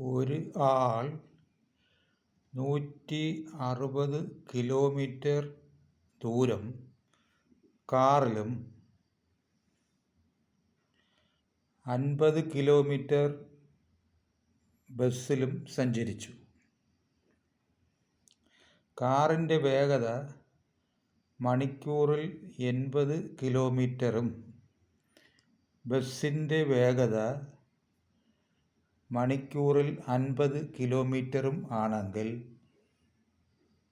ഒരു ആൾ നൂറ്റി അറുപത് കിലോമീറ്റർ ദൂരം കാറിലും അൻപത് കിലോമീറ്റർ ബസ്സിലും സഞ്ചരിച്ചു. കാറിന്റെ വേഗത മണിക്കൂറിൽ എൺപത് കിലോമീറ്ററും ബസ്സിന്റെ വേഗത മണിക്കൂറിൽ അൻപത് കിലോമീറ്ററും ആണെങ്കിൽ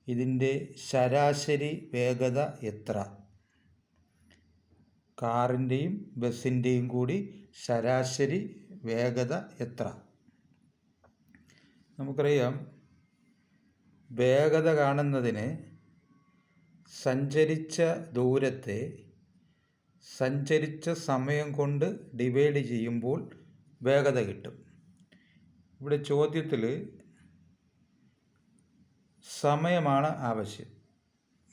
ഇതിന്റെ ശരാശരി വേഗത എത്ര? കാറിന്റെയും ബസ്സിന്റെയും കൂടി ശരാശരി വേഗത എത്ര? നമുക്കറിയാം വേഗത കാണുന്നതിന് സഞ്ചരിച്ച ദൂരത്തെ സഞ്ചരിച്ച സമയം കൊണ്ട് ഡിവൈഡ് ചെയ്യുമ്പോൾ വേഗത കിട്ടും. ഇവിടെ ചോദ്യത്തിൽ സമയമാണ് ആവശ്യം.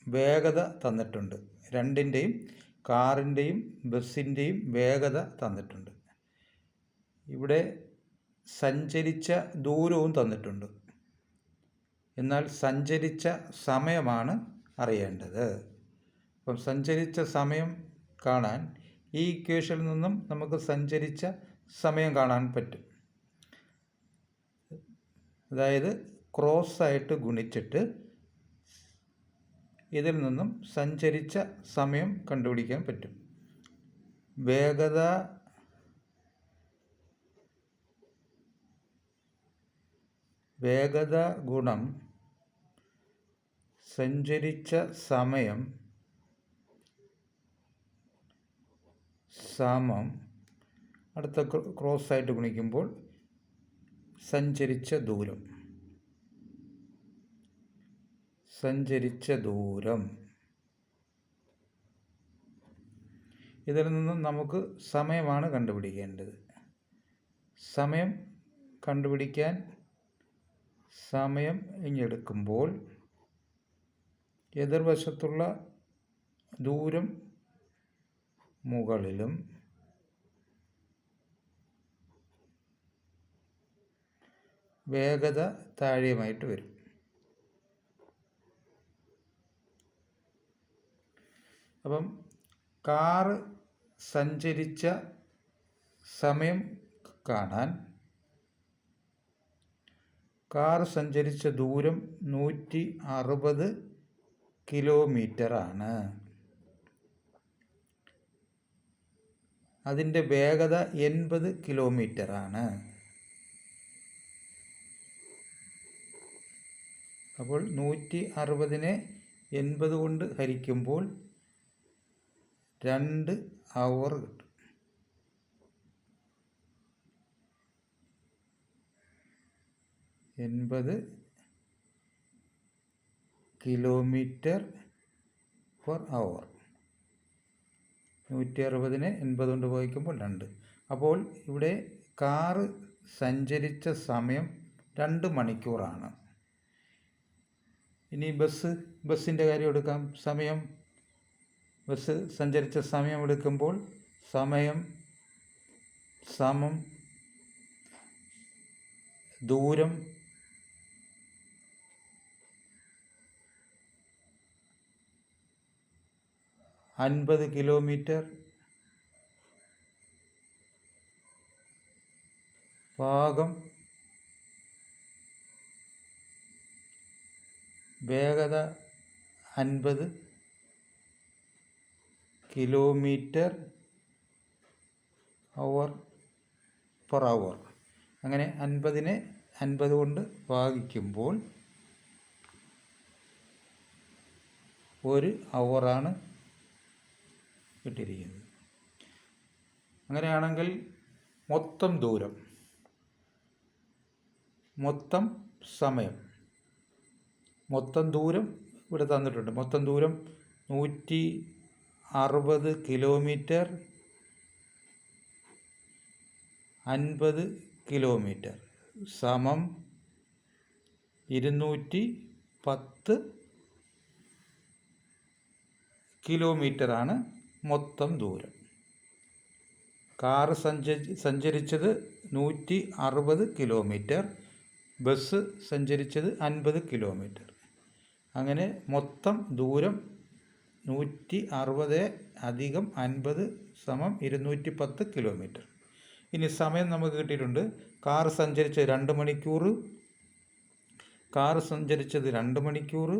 വേഗത തന്നിട്ടുണ്ട്. രണ്ടിന്റെയും കാറിന്റെയും ബസ്സിന്റെയും വേഗത തന്നിട്ടുണ്ട്. ഇവിടെ സഞ്ചരിച്ച ദൂരവും തന്നിട്ടുണ്ട്. എന്നാൽ സഞ്ചരിച്ച സമയമാണ് അറിയേണ്ടത്. അപ്പം സഞ്ചരിച്ച സമയം കാണാൻ ഈ ഇക്വേഷനിൽ നിന്നും നമുക്ക് സഞ്ചരിച്ച സമയം കാണാൻ പറ്റും. അതായത് ക്രോസ് ആയിട്ട് ഗുണിച്ചിട്ട് ഇതിൽ നിന്നും സഞ്ചരിച്ച സമയം കണ്ടുപിടിക്കാൻ പറ്റും. വേഗത വേഗത ഗുണം സഞ്ചരിച്ച സമയം സമം അടുത്ത ക്രോസ് ആയിട്ട് ഗുണിക്കുമ്പോൾ സഞ്ചരിച്ച ദൂരം. സഞ്ചരിച്ച ദൂരം. ഇതിൽ നിന്നും നമുക്ക് സമയമാണ് കണ്ടുപിടിക്കേണ്ടത്. സമയം കണ്ടുപിടിക്കാൻ സമയം ഇങ്ങെടുക്കുമ്പോൾ എതിർവശത്തുള്ള ദൂരം മുകളിലും വേഗത താഴെയുമായിട്ട് വരും. അപ്പം കാറ് സഞ്ചരിച്ച സമയം കാണാൻ കാർ സഞ്ചരിച്ച ദൂരം നൂറ്റി അറുപത് കിലോമീറ്ററാണ്. അതിന്റെ വേഗത എൺപത് കിലോമീറ്ററാണ്. അപ്പോൾ നൂറ്റി അറുപതിനെ എൺപത് കൊണ്ട് ഹരിക്കുമ്പോൾ രണ്ട് അവർ കിട്ടും. എൺപത് കിലോമീറ്റർ പെർ അവർ നൂറ്റി അറുപതിനെ എൺപത് കൊണ്ട് പോയിക്കുമ്പോൾ രണ്ട്. അപ്പോൾ ഇവിടെ കാറ് സഞ്ചരിച്ച സമയം രണ്ട് മണിക്കൂറാണ്. ഇനി ബസ് ബസ്സിന്റെ കാര്യം എടുക്കാം. സമയം ബസ് സഞ്ചരിച്ച സമയം എടുക്കുമ്പോൾ സമയം സമം ദൂരം അൻപത് കിലോമീറ്റർ ഭാഗം വേഗത അൻപത് കിലോമീറ്റർ അവർ പെർ അവർ അങ്ങനെ അൻപതിനെ അൻപത് കൊണ്ട് ഭാഗിക്കുമ്പോൾ ഒരു അവറാണ് കിട്ടിയിരിക്കുന്നത്. അങ്ങനെയാണെങ്കിൽ മൊത്തം ദൂരം മൊത്തം സമയം മൊത്തം ദൂരം ഇവിടെ തന്നിട്ടുണ്ട്. മൊത്തം ദൂരം നൂറ്റി അറുപത് കിലോമീറ്റർ അൻപത് കിലോമീറ്റർ സമം ഇരുന്നൂറ്റി പത്ത് കിലോമീറ്ററാണ് മൊത്തം ദൂരം. കാറ് സഞ്ചരി സഞ്ചരിച്ചത് നൂറ്റി അറുപത് കിലോമീറ്റർ ബസ് സഞ്ചരിച്ചത് അൻപത് കിലോമീറ്റർ. അങ്ങനെ മൊത്തം ദൂരം നൂറ്റി അറുപത് അധികം അൻപത് സമം ഇരുന്നൂറ്റി പത്ത് കിലോമീറ്റർ. ഇനി സമയം നമുക്ക് കിട്ടിയിട്ടുണ്ട്. കാർ സഞ്ചരിച്ച രണ്ട് മണിക്കൂർ. കാർ സഞ്ചരിച്ചത് രണ്ട് മണിക്കൂർ.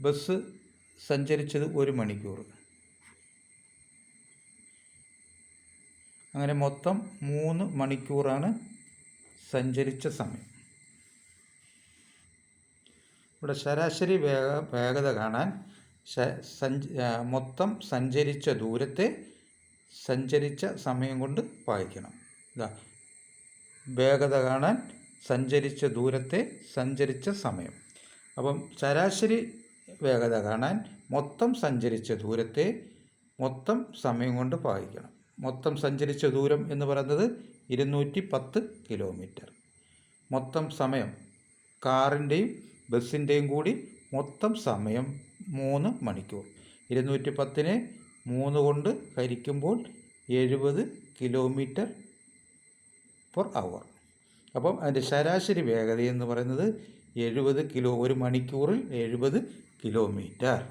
ബസ് സഞ്ചരിച്ചത് ഒരു മണിക്കൂർ. അങ്ങനെ മൊത്തം മൂന്ന് മണിക്കൂറാണ് സഞ്ചരിച്ച സമയം. ഇവിടെ ശരാശരി വേഗ വേഗത കാണാൻ മൊത്തം സഞ്ചരിച്ച ദൂരത്തെ സഞ്ചരിച്ച സമയം കൊണ്ട് വായിക്കണം. ഇതാ വേഗത കാണാൻ സഞ്ചരിച്ച ദൂരത്തെ സഞ്ചരിച്ച സമയം. അപ്പം ശരാശരി വേഗത കാണാൻ മൊത്തം സഞ്ചരിച്ച ദൂരത്തെ മൊത്തം സമയം കൊണ്ട് വായിക്കണം. മൊത്തം സഞ്ചരിച്ച ദൂരം എന്ന് പറയുന്നത് ഇരുന്നൂറ്റി പത്ത് കിലോമീറ്റർ. മൊത്തം സമയം കാറിന്റെയും ബസ്സിന്റെയും കൂടി മൊത്തം സമയം മൂന്ന് മണിക്കൂർ. ഇരുന്നൂറ്റി പത്തിനെ മൂന്ന് കൊണ്ട് ഹരിക്കുമ്പോൾ എഴുപത് കിലോമീറ്റർ പെർ അവർ. അപ്പം അതിന്റെ ശരാശരി വേഗത എന്ന് പറയുന്നത് എഴുപത് കിലോ ഒരു മണിക്കൂറിൽ എഴുപത് കിലോമീറ്റർ.